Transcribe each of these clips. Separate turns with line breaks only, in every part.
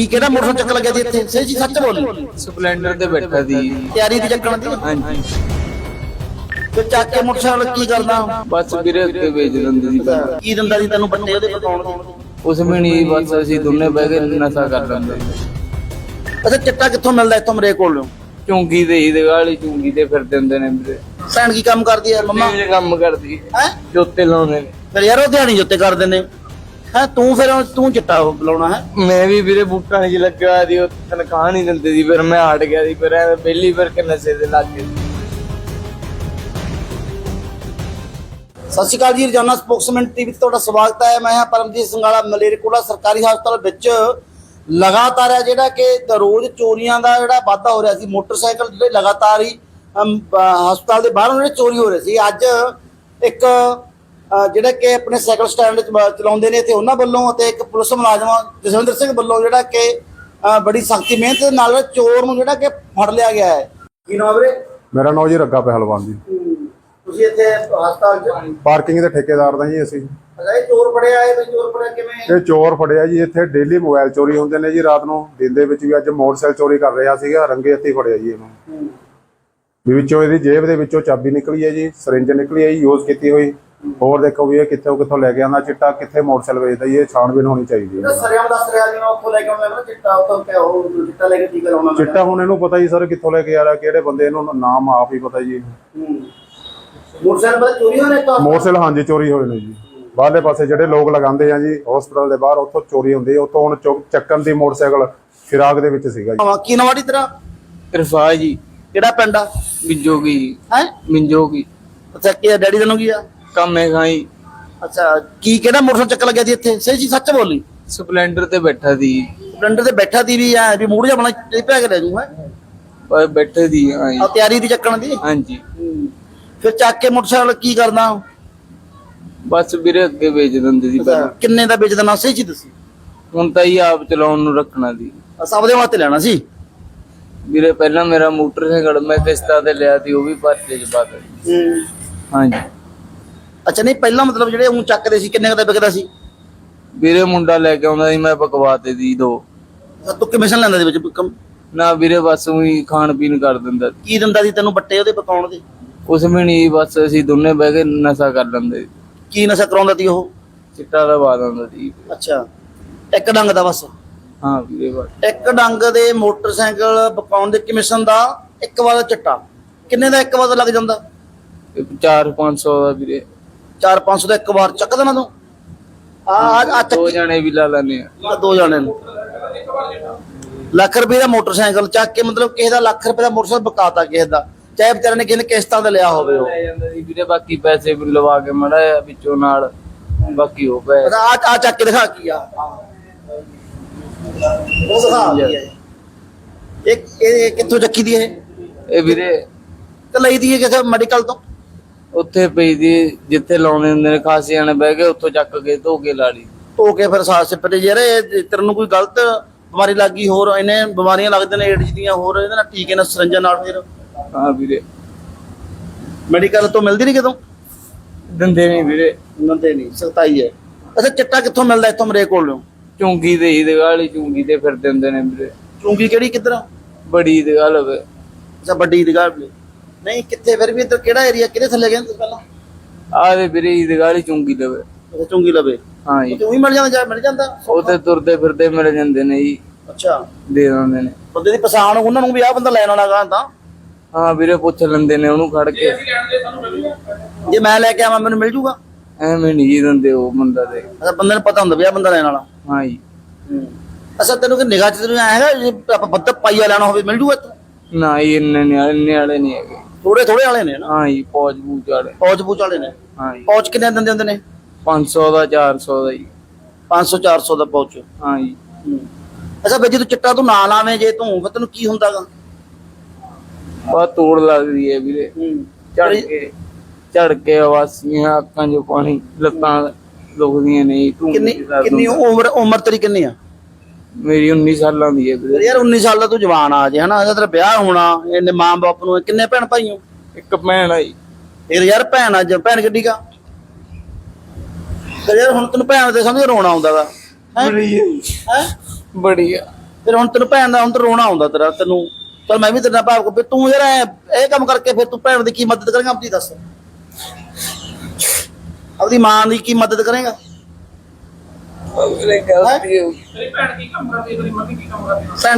ਕੀ ਕਿਹੜਾ ਮੋਟਰਸਾਈਕਲ ਚੱਕ ਲੱਗਿਆ ਜੀ ਇੱਥੇ? ਸਹੀ ਜੀ ਸੱਚ ਬੋਲ।
ਸਪਲੈਂਡਰ ਤੇ ਬੈਠਾ ਦੀ
ਤਿਆਰੀ ਦੀ ਚੱਕਣ ਦੀ
ਹਾਂਜੀ।
ਤੇ ਚੱਕ ਕੇ ਮੋਟਰਸਾਈਕਲ ਕੀ ਕਰਦਾ?
ਬਸ ਵੀਰੇ ਉੱਤੇ ਵੇਚ ਦਿੰਦੇ ਸੀ ਪਹਿਲਾਂ।
ਕੀ ਦਿੰਦਾ ਸੀ ਤੈਨੂੰ ਬੱਟੇ ਉਹਦੇ ਪਕਾਉਣ ਦੇ
ਉਸ ਮਹੀਨੇ ਬਸ ਅਸੀਂ ਦੋਨੇ ਬਹਿ ਕੇ ਨਸ਼ਾ ਕਰ ਲੈਂਦੇ।
ਅੱਛਾ ਚਿੱਟਾ ਕਿੱਥੋਂ ਮਿਲਦਾ ਇੱਥੋਂ ਮਰੇ ਕੋਲ? ਨੂੰ
ਚੁੰਗੀ ਦੇ ਹੀ ਵਾਲੀ ਚੁੰਗੀ ਤੇ ਫਿਰ ਦਿੰਦੇ ਨੇ ਵੀਰੇ।
ਭੈਣ ਕੀ ਕੰਮ ਕਰਦੀ ਹੈ ਮੰਮਾ?
ਇਹ ਕੰਮ ਕਰਦੀ
ਹੈ।
ਜੋਤੇ ਲਾਉਂਦੇ ਨੇ।
ਫਿਰ ਯਾਰ ਉਹ ਦਿਹਾੜੀ ਜੁੱਤੇ ਕਰ ਦਿੰਦੇ ਹੈ ਤੂੰ ਫਿਰ ਤੂੰ ਚਿੱਟਾ ਬੁਲਾਉਣਾ ਹੈ?
ਮੈਂ ਵੀ ਵੀਰੇ ਬੂਟਾਂ 'ਚ ਲੱਗਿਆ ਹੋਇਆ ਸੀ ਉਹ ਤਨਖਾਹ ਨਹੀਂ ਦਿੰਦੇ ਸੀ ਫਿਰ ਮੈਂ ਹਟ ਗਿਆ ਸੀ ਫਿਰ ਐਵੇਂ ਪਹਿਲੀ ਫਿਰ ਕੇ ਨਸ਼ੇ ਦੇ ਲੱਗ ਗਏ
ਸਤਿ ਸ਼੍ਰੀ ਅਕਾਲ ਜੀ ਰਜਾਨਾ ਸਪੋਕਸਮੈਨ ਟੀਵੀ ਤੇ ਤੁਹਾਡਾ ਸਵਾਗਤ ਹੈ। ਮੈਂ ਹਾਂ ਪਰਮਜੀਤ ਸੰਗਾਲਾ ਮਲੇਰਕੋਟਲਾ ਸਰਕਾਰੀ ਹਸਪਤਾਲ ਵਿੱਚ ਲਗਾਤਾਰ ਹੈ ਜਿਹੜਾ ਕਿ ਰੋਜ਼ ਚੋਰੀਆਂ ਦਾ ਜਿਹੜਾ ਵਾਧਾ ਹੋ ਰਿਹਾ ਸੀ ਮੋਟਰਸਾਈਕਲ ਜਿਹੜੇ ਲਗਾਤਾਰ ਹੀ ਹਸਪਤਾਲ ਦੇ ਬਾਹਰੋਂ ਜਿਹੜੇ ਚੋਰੀ ਹੋ ਰਹੇ ਸੀ। ਅੱਜ ਇੱਕ ਜਿਹੜਾ ਕਿ ਆਪਣੇ ਸਾਈਕਲ ਸਟੈਂਡ ਚਲਾਉਂਦੇ ਨੇ ਤੇ ਉਹਨਾਂ ਵੱਲੋਂ ਅਤੇ ਇੱਕ ਪੁਲਿਸ ਮੁਲਾਜ਼ਮ ਜਸਵਿੰਦਰ ਸਿੰਘ ਵੱਲੋਂ ਜਿਹੜਾ ਕਿ ਬੜੀ ਸਖਤੀ ਮਿਹਨਤ ਦੇ ਨਾਲ ਚੋਰ ਨੂੰ ਜਿਹੜਾ ਕਿ ਫੜ ਲਿਆ ਗਿਆ ਹੈ। ਕੀ ਨਾਮ ਵੀਰੇ?
ਮੇਰਾ ਨਾਮ ਜੀ ਰੱਗਾ ਪਹਿਲਵਾਨ ਜੀ।
ਤੁਸੀਂ ਇੱਥੇ ਹਸਪਤਾਲ ਚ
ਪਾਰਕਿੰਗ ਦੇ ਠੇਕੇਦਾਰ ਦਾ ਜੀ ਅਸੀਂ।
ਅੱਛਾ ਇਹ ਚੋਰ ਫੜਿਆ ਹੈ ਵੀ ਚੋਰ ਫੜਿਆ ਕਿਵੇਂ
ਇਹ ਚੋਰ ਫੜਿਆ ਜੀ ਇੱਥੇ ਡੇਲੀ ਮੋਬਾਈਲ ਚੋਰੀ ਹੁੰਦੇ ਨੇ ਜੀ ਰਾਤ ਨੂੰ ਦਿਨ ਦੇ ਵਿੱਚ ਵੀ ਅੱਜ ਮੋਟਰਸਾਈਕਲ ਚੋਰੀ ਕਰ ਰਿਹਾ ਸੀਗਾ ਰੰਗੇ ਹੱਥੀ ਫੜਿਆ ਜੀ ਇਹਨੂੰ। ਵੀ ਵਿੱਚੋਂ ਇਹਦੀ ਜੇਬ ਦੇ ਵਿੱਚੋਂ ਚਾਬੀ ਨਿਕਲੀ ਹੈ ਜੀ ਸਰਿੰਜ ਨਿਕਲੀ ਹੈ ਜੀ ਯੂਜ਼ ਕੀਤੀ ਹੋਈ। ਹੋਰ ਦੇਖੋ ਵੀ ਇਹ ਕਿੱਥੋਂ ਕਿੱਥੋਂ ਲੈ ਕੇ ਆਉਂਦਾ ਚਿੱਟਾ ਕਿੱਥੇ ਮੋਟਰਸਾਈਕਲ ਵੇਚਦਾ ਇਹ ਛਾਣਬੀਨ ਹੋਣੀ ਚਾਹੀਦੀ ਹੈ।
ਸਰਿਆਮ ਦੱਸ ਰਿਹਾ ਜਿਵੇਂ ਉੱਥੋਂ ਲੈ ਕੇ ਆਉਂਦਾ ਨਾ ਚਿੱਟਾ ਉੱਥੋਂ ਕਿਆ ਉਹ ਚਿੱਟਾ ਲੈ ਕੇ ਕੀ ਕਰਾਉਣਾ ਮੈਂ?
ਚਿੱਟਾ ਹੁਣ ਇਹਨੂੰ ਪਤਾ ਜੀ ਸਰ ਕਿੱਥੋਂ ਲੈ ਕੇ ਆ ਰਿਹਾ ਕਿਹੜੇ ਬੰਦੇ ਇਹਨੂੰ ਨਾਮ ਆਪ ਹੀ ਪਤਾ ਜੀ।
ਮੋਟਰਸਾਈਕਲ ਪਰ ਚੋਰੀ ਹੋਣੇ ਤਾਂ?
ਮੋਟਰਸਾਈਕਲ ਹਾਂਜੀ ਚੋਰੀ ਹੋਏ ਨੇ ਜੀ। ਬਾਹਰਲੇ ਪਾਸੇ ਜਿਹੜੇ ਲੋਕ ਲਗਾਉਂਦੇ ਆ ਜੀ ਹਸਪਤਾਲ ਦੇ ਬਾਹਰ ਉੱਥੋਂ ਚੋਰੀ ਹੁੰਦੀ ਹੈ ਉੱਥੋਂ ਹੁਣ ਚੱਕਣ ਦੀ ਮੋਟਰਸਾਈਕਲ ਫਿਰਾਕ ਦੇ ਵਿੱਚ ਸੀਗਾ ਜੀ।
ਕੀ ਨਵਾੜੀ ਤੇਰਾ
ਰਫਾ ਜੀ।
ਕਿਹੜਾ ਪਿੰਡ ਆ?
ਮਿੰਜੋਗੀ
ਹੈ?
ਮਿੰਜੋਗੀ
ਅੱਛਾ ਕੀ ਡੈਡੀ ਨਾਮ ਕੀ ਆ?
ਕੰਮੇ ਖਾਈ
ਅੱਛਾ ਕੀ ਕਿਹੜਾ ਮੋਟਰਸਾਈਕਲ ਚੱਕ ਲੱਗਿਆ ਜੀ ਇੱਥੇ? ਸਹੀ ਜੀ ਸੱਚ ਬੋਲੀ।
ਸਪਲੈਂਡਰ ਤੇ ਬੈਠਾ ਦੀ
ਸਪਲੈਂਡਰ ਤੇ ਬੈਠਾ ਦੀ ਵੀ ਆ ਵੀ ਮੂਡ ਜਾ ਬਣਾ ਪੈ ਕੇ ਲੈ ਜੂ ਹੈ?
ਪਰ ਬੈਠੇ ਦੀ ਹਾਂ ਜੀ।
ਆ ਤਿਆਰੀ ਦੀ ਚੱਕਣ ਦੀ?
ਹਾਂਜੀ।
ਫਿਰ ਚੱਕ ਕੇ ਮੋਟਰਸਾਈਕਲ ਕੀ ਕਰਦਾ?
ਬਸ ਵੀਰੇ ਅੱਗੇ ਵੇਚ ਦਿੰਦੇ ਸੀ ਪਹਿਲਾਂ।
ਕਿੰਨੇ ਦਾ ਵੇਚਦਾ ਨਾ ਸਹੀ ਜੀ ਦੱਸੀ।
ਹੁਣ ਤਾਂ ਹੀ ਆਪ ਚਲਾਉਣ ਨੂੰ ਰੱਖਣਾ ਦੀ
ਆ ਸਭ ਦੇ ਵਾਸਤੇ ਲੈਣਾ ਸੀ?
ਵੀਰੇ ਪਹਿਲਾਂ ਮੇਰਾ ਮੋਟਰਸਾਈਕਲ ਮੈਂ ਕਿਸ਼ਤਾਂ ਤੇ ਲਿਆ ਸੀ ਉਹ ਵੀ ਭਰਤੇ ਚ ਪਾ ਦਿੱਤਾ।
ਹੂੰ।
ਹਾਂਜੀ।
ਅੱਛਾ ਨਹੀਂ ਪਹਿਲਾਂ ਮਤਲਬ ਜਿਹੜੇ ਉਹ ਚੱਕਦੇ ਸੀ ਕਿੰਨੇ ਕੁ ਦਾ ਵਿਕਦਾ ਸੀ?
ਵੀਰੇ ਮੁੰਡਾ ਲੈ ਕੇ ਆਉਂਦਾ ਸੀ ਮੈਂ ਪਕਵਾਤੇ ਦੀ ਦੋ।
ਤਾਂ ਤੂੰ ਕਮਿਸ਼ਨ ਲੈਂਦਾ ਦੇ ਵਿੱਚ ਕਮ-
ਨਾ ਵੀਰੇ ਬਸ ਉਹੀ ਖਾਣ ਪੀਣ ਕਰ ਦਿੰਦਾ।
ਕੀ ਦਿੰਦਾ ਸੀ ਤੈਨੂੰ ਬੱਟੇ ਉਹਦੇ ਪਕਾਉਣ ਦੇ?
ਉਸ ਮਹੀਨੇ ਬਸ ਅਸੀਂ ਦੋਨੇ ਬਹਿ ਕੇ ਨਸ਼ਾ ਕਰ ਲੈਂਦੇ ਸੀ।
ਕੀ ਨਸ਼ਾ ਕਰਾਉਂਦਾ ਸੀ ਉਹ?
ਚਿੱਟਾ ਦਾ ਬਾਦ ਆਉਂਦਾ ਸੀ।
ਅੱਛਾ ਇੱਕ ਡੰਗ ਦਾ ਬਸ।
ਹਾਂ ਵੀਰੇ ਬਸ।
ਇੱਕ ਡੰਗ ਦੇ ਮੋਟਰਸਾਈਕਲ ਪਕਾਉਣ ਦੇ ਕਮਿਸ਼ਨ ਦਾ ਇੱਕ ਵਾਰ ਦਾ ਚਿੱਟਾ। ਕਿੰਨੇ ਦਾ ਇੱਕ ਵਾਰ ਦਾ ਲੱਗ ਜਾਂਦਾ?
4-500 ਦਾ ਵੀਰੇ।
4-500 ਦਾ ਇੱਕ ਵਾਰ ਚੱਕ ਦੇਣਾ ਤੂੰ। ਆ ਆ
ਦੋ ਜਣੇ ਵੀ ਲਾ ਲੈਨੇ ਆ।
ਆ ਦੋ ਜਾਣੇ ਨੂੰ। ਲੱਖ ਰੁਪਏ ਦਾ ਮੋਟਰਸਾਈਕਲ ਚੱਕ ਕੇ ਮਤਲਬ ਕਿਸੇ ਦਾ ਲੱਖ ਰੁਪਏ ਦਾ ਮੋਟਰਸਾਈਕਲ ਬਕਾਤਾ ਕਿਸੇ ਦਾ। ਚਾਹੇ ਵਿਚਾਰੇ ਨੇ ਕਿਸੇ ਨੇ ਕਿਸ਼ਤਾਂ ਤੇ ਲਿਆ ਹੋਵੇ ਉਹ।
ਲੈ ਜਾਂਦਾ ਸੀ ਵੀਰੇ ਬਾਕੀ ਪੈਸੇ ਵੀ ਲਵਾ ਕੇ ਮੜਾ ਵਿੱਚੋਂ ਨਾਲ ਬਾਕੀ ਉਹ ਪੈ
ਆ ਆ ਚੱਕ ਕੇ ਦਿਖਾ ਕੀ ਆ। ਉਹ ਦਿਖਾ ਕੀ ਆ ਇਹ। ਇਹ ਇਹ ਕਿੱਥੋਂ ਚੱਕੀ ਦੀ ਇਹ?
ਇਹ ਵੀਰੇ
ਤੇ ਲਈ ਦੀ ਹੈ ਕਿਸੇ ਮੈਡੀਕਲ ਤੋਂ?
ਉੱਥੇ ਪਈ ਦੀ ਜਿੱਥੇ ਲਾਉਣੇ ਹੁੰਦੇ ਨੇ ਖਾਸੇ ਜਾਣੇ ਬਹਿ ਕੇ ਉੱਥੋਂ ਚੱਕ ਕੇ ਧੋ ਕੇ ਲਾ ਲਈ।
ਧੋ ਕੇ ਫਿਰ ਸਾਹ ਸਿੱਪਦੇ ਯਾਰ ਇਹ ਤੇਰੇ ਨੂੰ ਕੋਈ ਗਲਤ ਬਿਮਾਰੀ ਲੱਗ ਗਈ ਹੋਰ ਇਹਨੇ ਬਿਮਾਰੀਆਂ ਲੱਗਦੇ ਨੇ ਏਡਜ਼ ਦੀਆਂ ਹੋਰ ਇਹਦੇ ਨਾਲ ਟੀਕੇ ਨਾਲ ਸਰੰਜਾਂ ਨਾਲ ਫਿਰ?
ਹਾਂ ਵੀਰੇ।
ਮੈਡੀਕਲ ਤੋਂ ਮਿਲਦੀ ਨਹੀਂ ਕਿਤੋਂ
ਦਿੰਦੇ ਨਹੀਂ ਵੀਰੇ।
ਨੰਦੇ ਨਹੀਂ ਸਖਤਾਈ ਹੈ। ਅੱਛਾ ਚਿੱਟਾ ਕਿੱਥੋਂ ਮਿਲਦਾ ਇੱਥੋਂ ਮਰੇ ਕੋਲ? ਨੂੰ
ਚੁੰਗੀ ਦੇ ਹੀ ਵਾਲੀ ਚੁੰਗੀ ਤੇ ਫਿਰ ਦਿੰਦੇ ਨੇ ਵੀਰੇ।
ਚੁੰਗੀ ਕਿਹੜੀ ਕਿੱਧਰ?
ਬੜੀ ਦੀ ਗੱਲ ਹੋਵੇ।
ਅੱਛਾ ਵੱਡੀ ਦੀ ਗੱਲ। ਨਹੀਂ ਕਿੱਥੇ? ਫਿਰ ਵੀ ਇੱਧਰ ਕਿਹੜਾ ਏਰੀਆ ਕਿਹਦੇ ਥੱਲੇ ਗਏ ਤੁਸੀਂ ਪਹਿਲਾਂ?
ਦੇ ਵੀਰੇ ਦੀ ਵਾਲੀ ਚੁੰਗੀ ਲਵੇ।
ਅੱਛਾ ਚੁੰਗੀ ਲਵੇ।
ਹਾਂ ਜੀ।
ਤੇ ਉਹੀ ਮਿਲ ਜਾਂਦਾ ਜਾਂ ਮਿਲ ਜਾਂਦਾ?
ਉੱਥੇ ਤੁਰਦੇ ਫਿਰਦੇ ਮਿਲ ਜਾਂਦੇ ਨੇ ਜੀ।
ਅੱਛਾ।
ਦੇ ਦਿੰਦੇ ਨੇ।
ਬੰਦੇ ਦੀ ਪਛਾਣ ਉਹਨਾਂ ਨੂੰ ਵੀ ਆਹ ਬੰਦਾ ਲੈਣ ਵਾਲਾ ਗਾ ਤਾਂ।
ਹਾਂ ਵੀਰੇ ਪੁੱਛ ਲੈਂਦੇ ਨੇ ਉਹਨੂੰ ਖੜ ਕੇ।
ਜੇ ਮੈਂ ਲੈ ਕੇ ਆਵਾਂ ਮੈਨੂੰ ਮਿਲ ਜੂਗਾ?
ਐਵੇਂ ਨਹੀਂ ਜੀ ਦਿੰਦੇ ਉਹ ਬੰਦਾ ਦੇ
ਅੱਛਾ ਬੰਦੇ ਨੂੰ ਪਤਾ ਹੁੰਦਾ ਵੀ ਆਹ ਬੰਦਾ ਲੈਣ ਵਾਲਾ
ਹਾਂ ਜੀ।
ਅੱਛਾ ਤੈਨੂੰ ਕਿ ਨਿਗਾਹ ਚ ਤੈਨੂੰ ਹੈਗਾ ਜੇ ਆਪਾਂ ਬੱਦ ਪਾਈਆ ਲੈਣਾ ਹੋਵੇ ਮਿਲ ਜੂਗਾ
ਨਾ ਜੀ ਇੰਨੇ ਨੇ ਇੰਨੇ ਵਾਲੇ ਨਹੀਂ ਹੈਗੇ।
ਥੋੜੇ ਥੋੜੇ ਵਾਲੇ ਨੇ ਨਾ?
ਹਾਂ ਜੀ ਪੌਜ ਪੂਜ ਵਾਲੇ।
ਪੌਚ ਪੂਚ ਵਾਲੇ ਨੇ?
ਹਾਂ ਜੀ।
ਪੌਚ ਕਿੰਨੇ ਦਿੰਦੇ ਹੁੰਦੇ ਨੇ?
500 ਦਾ 400 ਦਾ ਜੀ।
500 400 ਦਾ ਪੌਚ
ਹਾਂ ਜੀ।
ਅੱਛਾ ਬਈ ਜੇ ਤੂੰ ਚਿੱਟਾ ਤੂੰ ਨਾ ਲਾਵੇਂ ਜੇ ਤੂੰ ਫਿਰ ਤੈਨੂੰ ਕੀ ਹੁੰਦਾਗਾ
ਬਹੁਤ ਤੋੜ ਲੱਗਦੀ ਹੈ ਵੀਰੇ। ਚੜ ਕੇ ਚੜ ਕੇ ਆਵਾਸੀਆਂ ਅੱਖਾਂ 'ਚੋਂ ਪਾਣੀ ਲੱਤਾਂ ਦੁਖਦੀਆਂ ਨੇ ਤੂੰ
ਕਿੰਨੀ ਕਿੰਨੀ ਉਮਰ ਉਮਰ ਤੇਰੀ ਕਿੰਨੀ ਆ?
ਮੇਰੀ 19 ਸਾਲਾਂ ਦੀ ਹੈ ਵੀਰੇ।
ਯਾਰ 19 ਸਾਲ ਦਾ ਤੂੰ ਜਵਾਨ ਆ ਜੇ ਹਨਾ? ਇਹਦਾ ਤੇਰਾ ਵਿਆਹ ਹੋਣਾ ਇਹਨੇ ਮਾਂ ਬਾਪ ਨੂੰ ਕਿੰਨੇ ਭੈਣ ਭਾਈ ਹੋ
ਇੱਕ ਭੈਣ ਆਈ
ਫਿਰ ਯਾਰ ਭੈਣ ਅੱਜ ਭੈਣ ਕਿੱਡੀ ਕਾ ਫਿਰ ਯਾਰ ਹੁਣ ਤੈਨੂੰ ਭੈਣ ਦੇ ਸਮਝ ਰੋਣਾ ਆਉਂਦਾ ਵਾ। ਹੈ?
ਬੜੀ
ਹੈ?
ਬੜੀ ਆ।
ਫਿਰ ਹੁਣ ਤੈਨੂੰ ਭੈਣ ਦਾ ਹੁਣ ਤਾਂ ਰੋਣਾ ਆਉਂਦਾ ਤੇਰਾ ਤੈਨੂੰ। ਚਲ ਮੈਂ ਵੀ ਤੇਰੇ ਨਾਲ ਭਾਵ ਕੋ ਤੂੰ ਯਾਰ ਇਹ ਕੰਮ ਕਰਕੇ ਫਿਰ ਤੂੰ ਭੈਣ ਦੀ ਕੀ ਮਦਦ ਕਰੇਗਾ ਆਪਣੀ ਦੱਸ? ਆਪਣੀ ਮਾਂ ਦੀ ਕੀ ਮਦਦ ਕਰੇਗਾ?
ਵੀਰੇ ਗਲਤੀ ਹੋ? ਗਈ
ਭੈਣ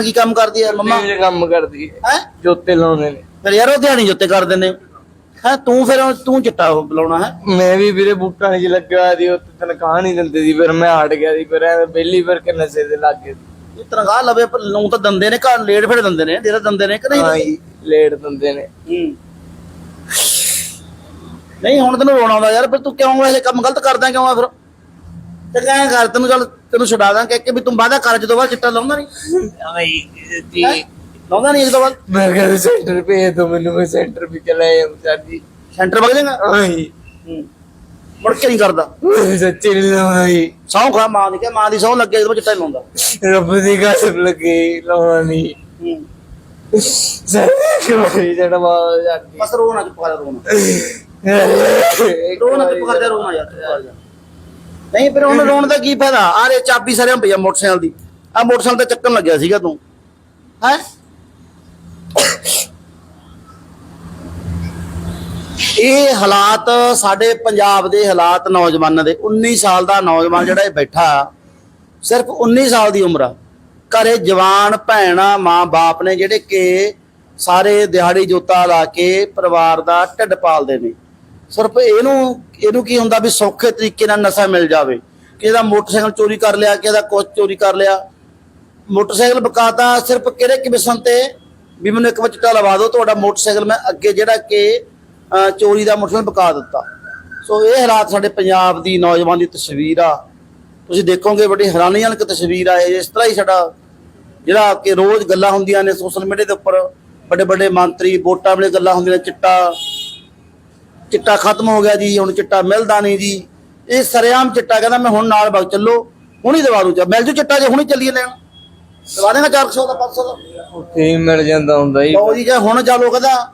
ਕੀ ਕੰਮ ਕਰਦੀ ਹੈ? ਮੰਮਾ
ਮੰਮਾ? ਕੰਮ ਕਰਦੀ ਹੈ।
ਹੈ?
ਜੋਤੇ ਲਾਉਂਦੇ ਨੇ।
ਫਿਰ ਯਾਰ ਉਹ ਦਿਹਾੜੀ ਜੁੱਤੇ ਕਰ ਦਿੰਦੇ ਹੈ ਤੂੰ ਫਿਰ ਤੂੰ ਚਿੱਟਾ ਉਹ ਬੁਲਾਉਣਾ ਹੈ?
ਮੈਂ ਵੀ ਵੀਰੇ ਬੂਟਾਂ 'ਚ ਲੱਗਿਆ ਸੀ ਉੱਥੇ ਤਨਖਾਹ ਨਹੀਂ ਦਿੰਦੇ ਸੀ ਫਿਰ ਮੈਂ ਹਟ ਗਿਆ ਸੀ ਫਿਰ ਐਵੇਂ ਬੇਲੀ ਫਿਰ ਕੇ ਨਸ਼ੇ ਦੇ ਲੱਗ ਗਏ
ਇਹ ਤਨਖਾਹ ਲਵੇ ਪਰ ਨੂੰ ਤਾਂ ਦੰਦੇ ਨੇ ਘਰ ਲੇਟ ਫੇੜ ਦਿੰਦੇ ਨੇ ਦੇਰ ਦਿੰਦੇ ਨੇ ਕਿ ਨਹੀਂ
ਹਾਂ ਜੀ ਲੇਟ ਦਿੰਦੇ ਨੇ।
ਹੂੰ। ਨਹੀਂ ਹੁਣ ਤੈਨੂੰ ਰੋਣਾ ਆਉਂਦਾ ਯਾਰ ਫਿਰ ਤੂੰ ਕਿਉਂ ਇਹ ਕੰਮ ਗਲਤ ਕਰਦਾ ਕਿਉਂ ਆ ਫਿਰ? ਤੇ ਕਹਿ ਕਰ ਤੈਨੂੰ ਚੱਲ ਤੈਨੂੰ ਛਡਾ ਦਾਂ ਕਹਿ ਕੇ ਵੀ ਤੂੰ ਵਾਦਾ ਕਰ ਜਦੋਂ ਬਾਅਦ ਚਿੱਟਾ ਲਾਉਂਦਾ ਨਹੀਂ
ਜੀ?
ਲਾਉਂਦਾ ਨਹੀਂ ਜਦੋਂ ਬਾਅਦ।
ਮੈਂ ਕਹਿੰਦਾ ਸੈਂਟਰ ਭੇਜ ਦੋ ਮੈਨੂੰ ਮੈਂ ਸੈਂਟਰ ਵੀ ਚਲਾਇਆ ਸਰ ਜੀ
ਸੈਂਟਰ ਵਗ ਜਾਏਗਾ?
ਆਈ
ਹੂੰ। ਮੁੜ ਕੇ ਨਹੀਂ ਕਰਦਾ।
ਸੱਚੀ ਨਹੀਂ ਲਾਈ
ਸੌਂ ਖਾ ਮਾਂ ਦੀ ਕਿ ਮਾਂ ਦੀ ਸੌਂ ਲੱਗੇ ਜਦੋਂ ਚਿੱਟਾ ਨਹੀਂ ਲਾਉਂਦਾ।
ਰੱਬ ਦੀ ਕਸਮ ਲੱਗੀ ਲਾਉਣੀ
ਹੂੰ।
ਸਰ ਕੋਈ ਜੜਾ ਮਾਰ ਜਾਂਦੀ
ਬਸ ਰੋਣਾ ਚੁੱਪ ਕਰ ਰੋਣਾ। ਰੋਣਾ ਚੁੱਪ ਕਰ ਜਾ ਰੋਣਾ ਯਾਰ ਜਾ। ਨਹੀਂ, ਫਿਰ ਉਹਨੇ ਰੋਣ ਦਾ ਕੀ ਫਾਇਦਾ? ਆ ਚਾਬੀ ਸਾਰਿਆਂ ਪਈ ਆ ਮੋਟਰਸਾਈਕਲ ਦੀ। ਆ ਮੋਟਰਸਾਈਕਲ ਤੇ ਚੱਕਣ ਲੱਗਿਆ ਸੀਗਾ ਤੂੰ। ਹੈ? ਇਹ ਹਾਲਾਤ ਸਾਡੇ ਪੰਜਾਬ ਦੇ ਹਾਲਾਤ ਨੌਜਵਾਨਾਂ ਦੇ 19 ਸਾਲ ਦਾ ਨੌਜਵਾਨ ਜਿਹੜਾ ਇਹ ਬੈਠਾ ਸਿਰਫ 19 ਸਾਲ ਦੀ ਉਮਰ ਆ। ਘਰੇ ਜਵਾਨ ਭੈਣਾਂ, ਮਾਂ-ਬਾਪ ਨੇ ਜਿਹੜੇ ਕਿ ਸਾਰੇ ਦਿਹਾੜੀ ਜੋਤਾ ਲਾ ਕੇ ਪਰਿਵਾਰ ਦਾ ਢਿੱਡ ਪਾਲਦੇ ਨੇ। ਸਿਰਫ ਇਹਨੂੰ ਇਹਨੂੰ ਕੀ ਹੁੰਦਾ ਵੀ ਸੌਖੇ ਤਰੀਕੇ ਨਾਲ ਨਸ਼ਾ ਮਿਲ ਜਾਵੇ। ਕਿਸੇ ਦਾ ਮੋਟਰਸਾਈਕਲ ਚੋਰੀ ਕਰ ਲਿਆ ਕਿਸੇ ਦਾ ਕੁਛ ਚੋਰੀ ਕਰ ਲਿਆ। ਮੋਟਰਸਾਈਕਲ ਬਕਾਤਾ ਸਿਰਫ ਕਿਹੜੇ ਕਮਿਸ਼ਨ ਤੇ? ਵੀ ਮੈਨੂੰ ਇੱਕ ਵਾਰ ਲਵਾ ਦਿਓ, ਤੁਹਾਡਾ ਮੋਟਰਸਾਈਕਲ ਮੈਂ ਅੱਗੇ ਜਿਹੜਾ ਕਿ ਚੋਰੀ ਦਾ ਮੋਟਰਸਾਈਕਲ ਬਕਾ ਦਿੱਤਾ। ਸੋ ਇਹ ਹਾਲਾਤ ਸਾਡੇ ਪੰਜਾਬ ਦੀ ਨੌਜਵਾਨ ਦੀ ਤਸਵੀਰ ਆ। ਤੁਸੀਂ ਦੇਖੋਗੇ ਬੜੀ ਹੈਰਾਨੀਜਨਕ ਤਸਵੀਰ ਆ ਇਹ। ਇਸ ਤਰ੍ਹਾਂ ਹੀ ਸਾਡਾ ਜਿਹੜਾ ਕਿ ਰੋਜ਼ ਗੱਲਾਂ ਹੁੰਦੀਆਂ ਨੇ ਸੋਸ਼ਲ ਮੀਡੀਆ ਦੇ ਉੱਪਰ। ਵੱਡੇ ਵੱਡੇ ਮੰਤਰੀ, ਵੋਟਾਂ ਵਾਲੇ ਗੱਲਾਂ ਹੁੰਦੀਆਂ ਨੇ, ਚਿੱਟਾ ਚਿੱਟਾ ਖਤਮ ਹੋ ਗਿਆ ਜੀ ਹੁਣ ਚਿੱਟਾ ਮਿਲਦਾ ਨਹੀਂ ਜੀ। ਇਹ ਸਰੇਆਮ ਚਿੱਟਾ ਕਹਿੰਦਾ ਮੈਂ ਹੁਣ ਨਾਲ ਵਗ ਚੱਲੋ ਹੁਣੀ ਦਵਾ ਦੂ ਚਾ ਮਿਲ ਜੂ ਚਿੱਟਾ ਜੇ ਹੁਣੀ ਚੱਲੀਏ ਲੈਣ। ਦਵਾ ਦੇਗਾ 400 ਦਾ 500 ਦਾ।
ਉੱਥੇ ਹੀ ਮਿਲ ਜਾਂਦਾ ਹੁੰਦਾ ਜੀ।
ਲਓ ਜੀ ਜੇ ਹੁਣ ਚਾਲੋ ਕਹਿੰਦਾ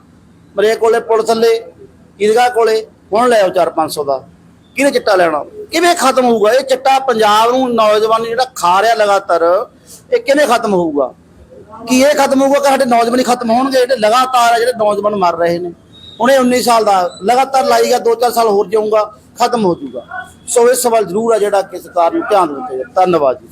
ਮਰੇ ਕੋਲੇ ਪੁਲ ਥੱਲੇ ਈਦਗਾਹ ਕੋਲੇ ਹੁਣ ਲੈ ਆਓ 4-500 ਦਾ। ਕਿਹਨੇ ਚਿੱਟਾ ਲੈਣਾ? ਕਿਵੇਂ ਖਤਮ ਹੋਊਗਾ? ਇਹ ਚਿੱਟਾ ਪੰਜਾਬ ਨੂੰ ਨੌਜਵਾਨ ਜਿਹੜਾ ਖਾ ਰਿਹਾ ਲਗਾਤਾਰ ਇਹ ਕਿਵੇਂ ਖਤਮ ਹੋਊਗਾ? ਕੀ ਇਹ ਖਤਮ ਹੋਊਗਾ ਕਿ ਸਾਡੇ ਨੌਜਵਾਨ ਹੀ ਖਤਮ ਹੋਣਗੇ? ਜਿਹੜੇ ਲਗਾਤਾਰ ਆ ਜਿਹੜੇ ਨੌਜਵਾਨ ਮਰ ਰਹੇ ਨੇ। ਹੁਣ ਇਹ 19 ਸਾਲ ਦਾ, ਲਗਾਤਾਰ ਲਾਈਗਾ 2-4 ਸਾਲ ਹੋਰ ਜਾਊਗਾ, ਖਤਮ ਹੋ ਜਾਊਗਾ। ਸੋ ਇਹ ਸਵਾਲ ਜ਼ਰੂਰ ਆ ਜਿਹੜਾ ਕਿ ਸਰਕਾਰ ਨੂੰ ਧਿਆਨ ਦੇਣਾ ਚਾਹੀਦਾ। ਧੰਨਵਾਦ ਜੀ।